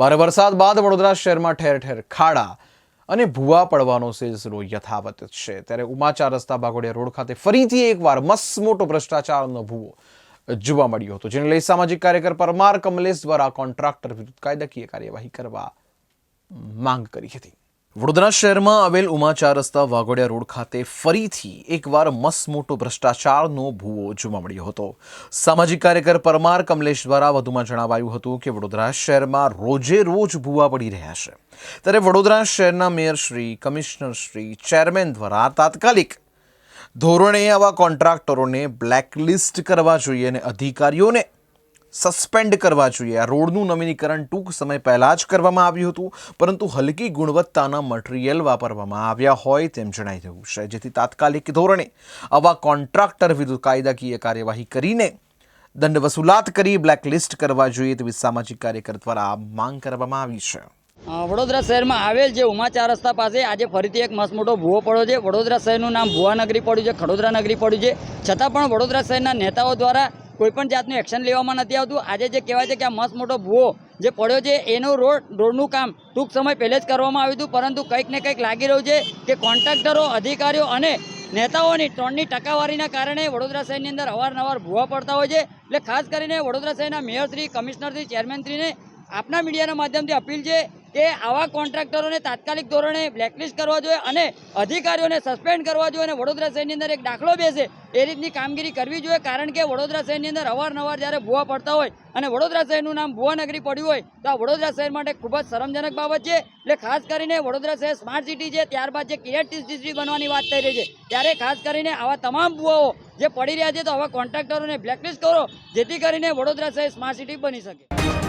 ભારે વરસાદ બાદ વડોદરા શહેરમાં ઠેર ઠેર ખાડા અને ભૂવા પડવાનો સિલસિલો યથાવત છે. ત્યારે ઉમાચા રસ્તા બાગોડિયા રોડ ખાતે ફરીથી એકવાર મસમોટો ભ્રષ્ટાચારનો ભૂવો જોવા મળ્યો હતો, જેને લઈ સામાજિક કાર્યકર પરમાર કમલેશ દ્વારા કોન્ટ્રાક્ટર વિરુદ્ધ કાયદાકીય કાર્યવાહી કરવા માંગ કરી હતી. વડોદરા શહેરમાં આવેલ ઉમાચાર રસ્તા વાઘોડિયા રોડ ખાતે ફરીથી એકવાર મસમોટો ભ્રષ્ટાચારનો ભૂવો જોવા મળ્યો હતો. સામાજિક કાર્યકર પરમાર કમલેશ દ્વારા વધુમાં જણાવાયું હતું કે વડોદરા શહેરમાં રોજે રોજ ભૂવા પડી રહ્યા છે. ત્યારે વડોદરા શહેરના mayor Shri, commissioner Shri, chairman દ્વારા તાત્કાલિક ધોરણે આવા કોન્ટ્રાક્ટરોને બ્લેકલિસ્ટ કરવા જોઈએ અને અધિકારીઓને સસ્પેન્ડ કરવા જોઈએ. આ રોડનું નવીનીકરણ ટૂંક સમય પહેલાં જ કરવામાં આવ્યું હતું, પરંતુ હલકી ગુણવત્તાના મટીરિયલ વાપરવામાં આવ્યા હોય તેમ જણાઈ રહ્યું છે. જેથી તાત્કાલિક ધોરણે આવા કોન્ટ્રાક્ટર વિરુદ્ધ કાયદાકીય કાર્યવાહી કરીને દંડ વસૂલાત કરી બ્લેકલિસ્ટ કરવા જોઈએ તેવી સામાજિક કાર્યકર દ્વારા માંગ કરવામાં આવી છે. વડોદરા શહેરમાં આવેલ જે ઉમાચાર રસ્તા પાસે આજે ફરીથી એક મસ્ત મોટો ભૂવો પડ્યો છે. વડોદરા શહેરનું નામ ભુવાનગરી પડ્યું છે, ખડોદરા નગરી પડ્યું છે. છતાં પણ વડોદરા શહેરના નેતાઓ દ્વારા કોઈ પણ જાતનું એક્શન લેવામાં નથી આવતું. આજે જે કહેવાય છે કે આ મસ્ત મોટો ભૂવો જે પડ્યો છે, એનો રોડ, રોડનું કામ ટૂંક સમય પહેલે જ કરવામાં આવ્યું હતું, પરંતુ કંઈક ને કંઈક લાગી રહ્યું છે કે કોન્ટ્રાક્ટરો, અધિકારીઓ અને નેતાઓની ત્રણની ટકાવારીના કારણે વડોદરા શહેરની અંદર અવારનવાર ભૂવા પડતા હોય છે. એટલે ખાસ કરીને વડોદરા શહેરના મેયરશ્રી કમિશનરશ્રી ચેરમેનશ્રીને આપના મીડિયાના માધ્યમથી અપીલ છે કે આવા કોન્ટ્રાક્ટરોને તાત્કાલિક ધોરણે બ્લેકલિસ્ટ કરવા જોઈએ અને અધિકારીઓને સસ્પેન્ડ કરવા જોઈએ અને વડોદરા શહેરની અંદર એક દાખલો બેસે એ રીતની કામગીરી કરવી જોઈએ. કારણ કે વડોદરા શહેરની અંદર અવારનવાર જ્યારે ભૂવા પડતા હોય અને વડોદરા શહેરનું નામ ભુવાનગરી પડ્યું હોય, તો આ વડોદરા શહેર માટે ખૂબ જ શરમજનક બાબત છે. એટલે ખાસ કરીને વડોદરા શહેર સ્માર્ટ સિટી છે, ત્યારબાદ જે ક્રિએટિવ સિટી બનવાની વાત થઈ રહી છે, ત્યારે ખાસ કરીને આવા તમામ ભૂવાઓ જે પડી રહ્યા છે, તો આવા કોન્ટ્રાક્ટરોને બ્લેકલિસ્ટ કરો, જેથી કરીને વડોદરા શહેર સ્માર્ટ સિટી બની શકે.